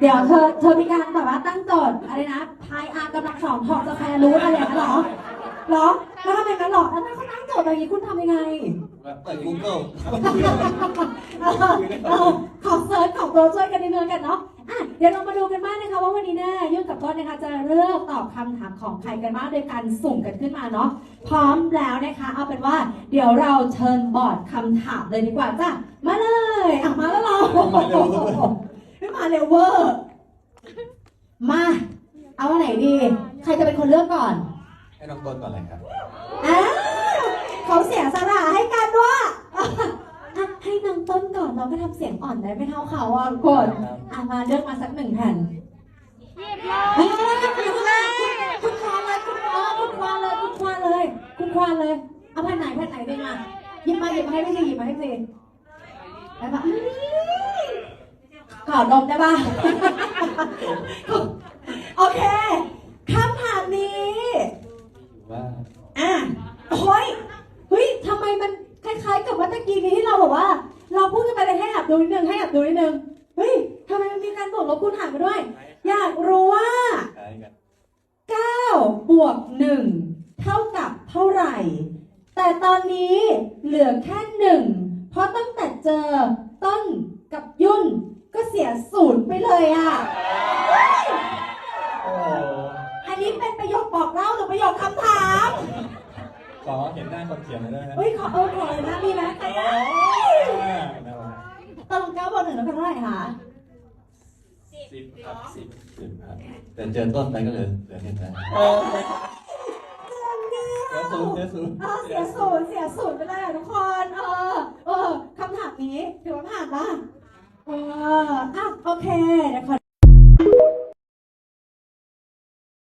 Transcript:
เดี๋ยวเธอเธอมีการแบบว่าตั้งโจทย์อะไรนะพายอากำลังสองถอดสแควร์รูทอะไรอย่างนั้นเหรอเหรอแล้วทำไมกันหรอแล้วถ้าเขาตั้งโจทย์แบบนี้คุณทำยังไง เปิด Google เออเออขอเซิร์ชของตัวช่วยกันนิดนึงกันเนาะอะเดี๋ยวเรามาดูกันบ้างนะคะ ว่าวันนี้เนี่ยยุ่งกับต้นนะคะ จะเลือกตอบคำถามของใครกันบ้างโดยการสุ่มกันขึ้นมาเนาะพร้อมแล้วนะคะ เอาเป็นว่า เดี๋ยวเราเชิญบอร์ดคำถามเลยดีกว่าจ้ะมาเลยอะมาแล้วเรา มาเร็วไม่มาเร็วเวอร์มา เอาอันไหนดี ใครจะเป็นคนเลือกก่อนให้น้องต้นก่อนเลยครับอ้าวเขาเสียสละให้กันว่าอะให้นางต้นก่อนเราก็ทำเสียงอ่อนได้ไม่เท่าเขาอะกดอะมาเลือกมาสักหนึ่งแผ่นเฮ้ยคุณควานเลยคุณเออคุณควานเลยคุณควานเลยคุณควานเลย เอาแผ่นไหนแผ่นไหนดีมาหยิบมาหยิบมาให้พี่ซีหยิบมาให้พี่ซีได้ปะอื้อ ขอนมได้ปะโอเคคำถามนี้ว่าอะเฮ้ยเฮ้ยทำไมมันคล้ายๆ กับว่าตะกี้นี้ที่เราบอกว่า เราพูดกันไปเลยให้แอบดูนิดนึงให้แอบดูนิดนึงเฮ้ยทำไมมันมีการบวกลบคูณหารมาด้วย อยากรู้ว่าคล้ายกัน9บวก1เท่ากับเท่าไหร่ แต่ตอนนี้เหลือแค่หนึ่งเพราะตั้งแต่เจอต้นกับยุ่น สียศูนย์ไปเลยอะโอ้อันนี้เป็นประโยคบอกเล่าหรือประโยคคำถาม ขอเห็นหน้าคนเขียนหน่อยได้ไหมเฮ้ยขอเออขอเลยนะมีไหมใครได้น่ารักตอนเก้าบวกหนึ่งแล้วเป็นเท่าไหร่คะสิบครับสิบสิบครับแต่เจอต้นไปก็เหลือเหลือเห็นนะเสียศูนย์เสียศูนย์เออเสียศูนย์เสียศูนย์ไปเลยอะทุกคน เออ เออคำถามนี้ถือว่าผ่านป่ะเอออะโอเคเดี๋ยวขอ